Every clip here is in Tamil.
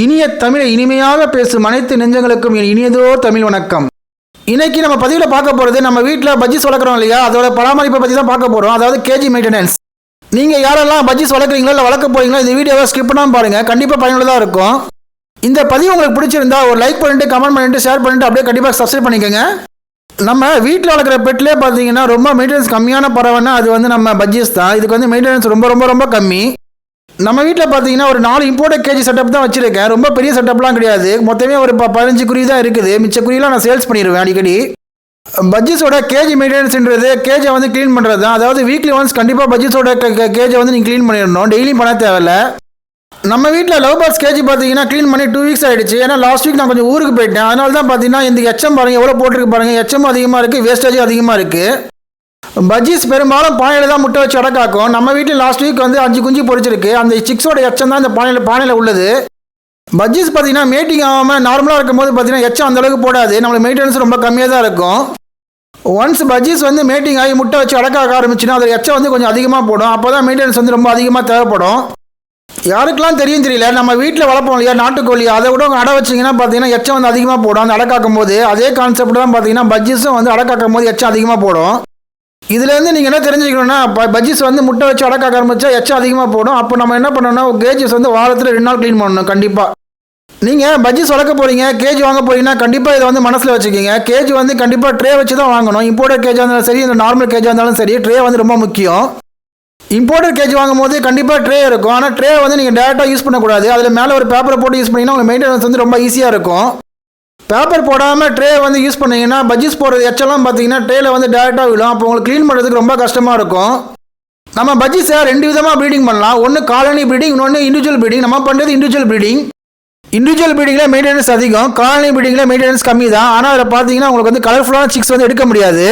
இனிய தமிழை இனிமையாக பேசும் அனைத்து நெஞ்சங்களுக்கும் என் இனியதோ தமிழ் வணக்கம். இன்னைக்கு நம்ம பதிவில் பார்க்க போகிறது நம்ம வீட்டில் பஜ்ஜிஸ் வளர்க்குறோம் இல்லையா? அதோட பராமரிப்பை பற்றி தான் பார்க்க போகிறோம் அதாவது கேஜி மெயின்டெனன்ஸ். நீங்கள் யாரெல்லாம் பஜ்ஜிஸ் வளர்க்குறீங்களோ இல்லை வளர்க்க போறீங்களோ? இந்த வீடியோவை ஸ்கிப் பண்ணாமல் பாருங்கள் கண்டிப்பாக பயனுள்ளதாக இருக்கும். இந்த பதிவு உங்களுக்கு பிடிச்சிருந்தா ஒரு லைக் பண்ணிட்டு கமெண்ட் பண்ணிட்டு ஷேர் பண்ணிட்டு அப்படியே கண்டிப்பாக சப்ஸ்கிரைப் பண்ணிக்கோங்க. நம்ம வீட்டில் வளர்க்குற பெட்லேயே பார்த்தீங்கன்னா ரொம்ப மெயின்டெனன்ஸ் கம்மியான பறவைன்னா அது வந்து நம்ம பஜ்ஜிஸ் தான். இதுக்கு வந்து மெயின்டெனன்ஸ் ரொம்ப ரொம்ப ரொம்ப கம்மி. நம்ம வீட்டில் பார்த்தீங்கன்னா ஒரு நாலு இம்போர்ட் கேஜி செட்டப் தான் வச்சிருக்கேன். ரொம்ப பெரிய செட்டப்லாம் கிடையாது. மொத்தமே ஒரு ப- பதினஞ்சு குறி தான் இருக்குது. மிச்ச குறியெல்லாம் நான் சேல்ஸ் பண்ணிடுவேன் அடிக்கடி. பட்ஜெட்ஸோட கேஜி மெயின்டெனன்ஸ்ன்றது கேஜை வந்து க்ளீன் பண்ணுறது தான். அதாவது வீக்லி ஒன்ஸ் கண்டிப்பாக பட்ஜெட்ஸோட கேஜை வந்து நீங்கள் க்ளீன் பண்ணிடணும். டெய்லியும் பண்ண தேவையில்ல. நம்ம வீட்டில் லவ் பேர்ட்ஸ் கேஜி பார்த்தீங்கன்னா க்ளீன் பண்ணி டூ வீக்ஸ் ஆயிடுச்சு. ஏன்னா லாஸ்ட் வீக் நான் கொஞ்சம் ஊருக்கு போயிட்டேன். அதனால தான் பார்த்தீங்கன்னா இந்த எச்எம் பாருங்கள் எவ்வளோ போட்டிருக்கு பாருங்கள் எச்எம் அதிகமாக இருக்குது வேஸ்டேஜும் அதிகமாக இருக்குது பஜ்ஜீஸ் பெரும்பாலும் பானையில் தான் முட்டை வச்சு அடக்காக்கும். நம்ம வீட்டில் லாஸ்ட் வீக் வந்து அஞ்சு குஞ்சு பொரிச்சிருக்கு. அந்த சிக்ஸோட எச்சம் தான் இந்த பானையில் பானையில் உள்ளது. பஜ்ஜீஸ் பார்த்தீங்கன்னா மேட்டிங் ஆகாமல் நார்மலாக இருக்கும்போது பார்த்தீங்கன்னா எச்சம் அந்த அளவுக்கு போடாது. நம்மளுக்கு மெயின்டெனன்ஸ் ரொம்ப கம்மியாக தான் இருக்கும். ஒன்ஸ் பஜ்ஜீஸ் வந்து மேட்டிங் ஆகி முட்டை வச்சு அடக்காக ஆரம்பிச்சுன்னா அதில் எச்சம் வந்து கொஞ்சம் அதிகமாக போடும். அப்போ தான் மெயின்டெனன்ஸ் வந்து ரொம்ப அதிகமாக தேவைப்படும். யாருக்கெல்லாம் தெரியும் தெரியல நம்ம வீட்டில் வளர்ப்போம் இல்லையா நாட்டுக்கோழி அதை விட அடை வச்சிங்கன்னா பார்த்தீங்கன்னா எச்சம் வந்து அதிகமாக போடும். அந்த அடக்காக்கும் போது அதே கான்செப்ட் தான் பார்த்தீங்கன்னா பஜ்ஜீஸும் வந்து அடக்காக்கும் போது எச்சம் அதிகமாக போடும். இதுலேருந்து நீங்கள் என்ன தெரிஞ்சுக்கணும்னா ப- பஜ்ஜீஸ் வந்து முட்டை வச்சு அடக்க ஆரம்பிச்சா எச்சம் அதிகமாக போடும். அப்போ நம்ம என்ன பண்ணணும்னா கேஜஸ் வந்து வாரத்தில் ரெண்டு நாள் க்ளீன் பண்ணணும் கண்டிப்பாக நீங்கள் பஜ்ஜிஸ் வளர்க்க போகிறீங்க கேஜ் வாங்க போகிறீங்கன்னா கண்டிப்பாக இதை வந்து மனசில் வச்சுக்கோங்க. கேஜ் வந்து கண்டிப்பாக ட்ரே வச்சு தான் வாங்கணும். இம்போர்ட்டட் கேஜாக இருந்தாலும் சரி இந்த நார்மல் கேஜாக இருந்தாலும் சரி ட்ரே வந்து ரொம்ப முக்கியம். இம்போர்ட்டட் கேஜ் வாங்கும்போது கண்டிப்பாக ட்ரே இருக்கும். ஆனால் ட்ரே வந்து நீங்கள் டேரெக்டாக யூஸ் பண்ணக்கூடாது. அதில் மேலே ஒரு பேப்பரை போட்டு யூஸ் பண்ணிங்கன்னா உங்களுக்கு மெயின்டெனன்ஸ் வந்து ரொம்ப ஈஸியாக இருக்கும். பேப்பர் போடாமல் ட்ரே வந்து யூஸ் பண்ணீங்கன்னா பஜ்ஜீஸ் போடுறது எச்செல்லாம் பார்த்தீங்கன்னா ட்ரேல வந்து டேரெக்டாக விழும். அப்போ உங்களுக்கு க்ளீன் பண்ணுறதுக்கு ரொம்ப கஷ்டமாக இருக்கும். நம்ம பஜ்ஜிஸை ரெண்டு விதமாக ப்ரீடிங் பண்ணலாம். ஒன்று காலனி ப்ரீடிங் இன்னொன்று இண்டிவிஜுவல் ப்ரீடிங் நம்ம பண்ணுறது இண்டிவிஜுவல் ப்ரீடிங் இண்டிவிஜுவல் ப்ரீடிங்கில் மெயின்டெனன்ஸ் அதிகம். காலனி ப்ரீடிங்கில் மெயின்டெனன்ஸ் கம்மி தான். ஆனால் அதில் பார்த்தீங்கன்னா உங்களுக்கு வந்து கலர்ஃபுல்லான சிக்ஸ் வந்து எடுக்க முடியாது.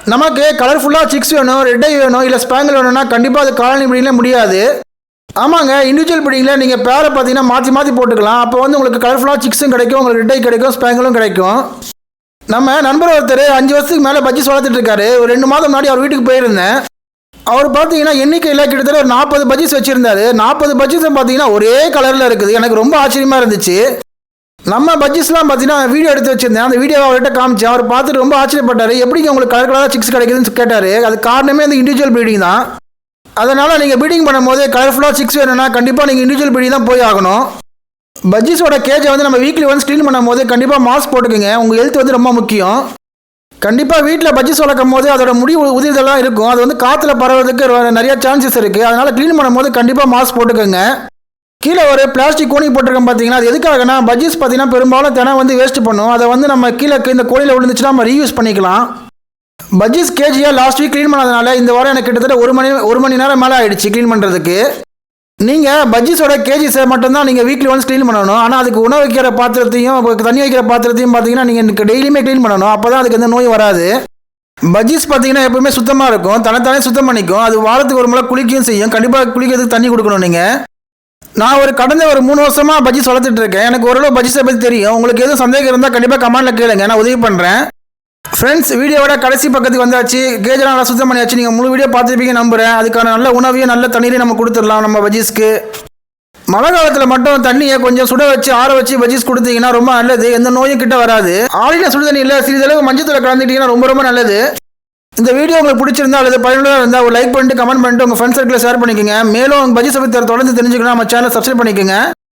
நமக்கு கலர்ஃபுல்லாக சிக்ஸ் வேணும் ரெட்டை வேணும் இல்லை ஸ்பேங்கல் வேணும்னா கண்டிப்பாக அது காலனி ப்ரீடிங்கில் முடியாது. ஆமாங்க இண்டிவிஜுவல் பிடிங்கில் நீங்கள் பேரை பார்த்தீங்கன்னா மாற்றி மாற்றி போட்டுக்கலாம். அப்போ வந்து உங்களுக்கு கலர்ஃபுல்லாக சிக்ஸும் கிடைக்கும் உங்களுக்கு ரிட்டை கிடைக்கும் ஸ்பேங்கிளும் கிடைக்கும். நம்ம நண்பர் ஒருத்தர் அஞ்சு வருஷத்துக்கு மேலே பஜ்ஜி வளர்த்துட்டு இருக்காரு. ஒரு ரெண்டு மாதம் முன்னாடி அவர் வீட்டுக்கு போயிருந்தேன். அவர் பார்த்தீங்கன்னா எண்ணிக்கையில் கிட்டத்தட்ட ஒரு நாற்பது பஜ்ஜிஸ் வச்சுருந்தாரு. நாற்பது பஜ்ஜிஸும் பார்த்தீங்கன்னா ஒரே கலரில் இருக்குது. எனக்கு ரொம்ப ஆச்சரியமாக இருந்துச்சு. நம்ம பஜ்ஜிஸ்லாம் பார்த்தீங்கன்னா வீடியோ எடுத்து வச்சிருந்தேன். அந்த வீடியோ அவர்கிட்ட காமிச்சேன். அவர் பார்த்துட்டு ரொம்ப ஆச்சரியப்பட்டார். எப்படிங்க உங்களுக்கு கலர் கலராக சிக்ஸ் கிடைக்குதுன்னு கேட்டார். அது காரணமே அந்த இண்டிவிஜுவல் ப்ரீடிங் தான். அதனால் நீங்கள் பீடிங் பண்ணும்போது கலர்ஃபுல்லாக சிக்ஸ் வேணும்னா கண்டிப்பாக நீங்கள் இண்டிவிஜுவல் ப்ரீடிங் தான் போய் ஆகணும். பஜ்ஜிஸோட கேஜை வந்து நம்ம வீக்லி ஒன்ஸ் க்ளீன் பண்ணும்போது கண்டிப்பாக மாஸ்க் போட்டுக்கோங்க. உங்கள் ஹெல்த் வந்து ரொம்ப முக்கியம். கண்டிப்பாக வீட்டில் பஜ்ஜிஸ் வளர்க்கும் போது அதோட முடி உதிர்தெல்லாம் இருக்கும். அது வந்து காற்றுல பரவதுக்கு நிறையா நிறைய சான்சஸ் இருக்குது அதனால் க்ளீன் பண்ணும்போது கண்டிப்பாக மாஸ்க் போட்டுக்கோங்க. கீழே ஒரு பிளாஸ்டிக் கோணி போட்டிருக்கோம் பார்த்தீங்கன்னா அது எதுக்காகனா பஜ்ஜிஸ் பார்த்தீங்கன்னா பெரும்பாலும் தினம் வந்து வேஸ்ட் பண்ணும். அதை வந்து நம்ம கீழே இந்த கோழியில் விழுந்துச்சுன்னா நம்ம ரீயூஸ் பண்ணிக்கலாம். பஜ்ஜிஸ் கேஜியாக லாஸ்ட் வீக் க்ளீன் பண்ணதுனால இந்த வாரம் எனக்கு கிட்டத்தட்ட ஒரு மணி ஒரு மணி நேரம் மேலே ஆயிடுச்சு க்ளீன் பண்ணுறதுக்கு நீங்கள் பஜ்ஜிஸோட கேஜிஸை மட்டும்தான் நீங்கள் வீக்லி ஒன்ஸ் க்ளீன் பண்ணணும். ஆனால் அதுக்கு உணவு வைக்கிற பாத்திரத்தையும் தண்ணி வைக்கிற பாத்திரத்தையும் பார்த்தீங்கன்னா நீங்கள் டெய்லியுமே க்ளீன் பண்ணணும். அப்போ தான் அதுக்கு எந்த நோய் வராது. பஜ்ஜிஸ் பார்த்தீங்கன்னா எப்பவுமே சுத்தமாக இருக்கும். தனித்தானே சுத்தம் பண்ணிக்கும். அது வாரத்துக்கு ஒரு முறை குளிக்கவும் செய்யும். கண்டிப்பாக குளிக்கிறதுக்கு தண்ணி கொடுக்கணும் நீங்கள் நான் ஒரு கடந்த ஒரு மூணு வருஷமாக பஜ்ஜிஸ் வளர்த்துட்டு இருக்கேன். எனக்கு ஓரளவு பஜ்ஜிஸை பற்றி தெரியும். உங்களுக்கு எதுவும் சந்தேகம் இருந்தால் கண்டிப்பாக கமாண்டில் கேளுங்க. நான் உதவி பண்ணுறேன் ஃப்ரெண்ட்ஸ் வீடியோவோட கடைசி பக்கத்துக்கு வந்தாச்சு. கேஜெலாம் நல்லா சுத்தம் பண்ணியாச்சு நீங்கள் முழு வீடியோ பார்த்துருப்பீங்க நம்புகிறேன் அதுக்கான நல்ல உணவையும் நல்ல தண்ணீரையும் நம்ம கொடுத்துடலாம் நம்ம வஜீஸ்க்கு மழை காலத்தில் மட்டும் தண்ணியை கொஞ்சம் சுட வச்சு ஆற வச்சு பஜ்ஜிஸ் கொடுத்தீங்கன்னா ரொம்ப நல்லது. எந்த நோயும் கிட்ட வராது. ஆறின சுடு தண்ணியில் சிறிதளவு மஞ்சத்தில் கலந்துட்டீங்கன்னா ரொம்ப ரொம்ப நல்லது. இந்த வீடியோ உங்களுக்கு பிடிச்சிருந்தா அல்லது பயனுள்ளதாக இருந்தால் ஒரு லைக் பண்ணிட்டு கமெண்ட் பண்ணிட்டு உங்கள் ஃப்ரெண்ட்ஸ் சர்க்கிளில் ஷேர் பண்ணிக்கோங்க. மேலும் பஜ்ஜி சபை தொடர்ந்து தெரிஞ்சுக்கணும். நம்ம சேனல் சப்ஸ்கிரைப் பண்ணிக்கோங்க.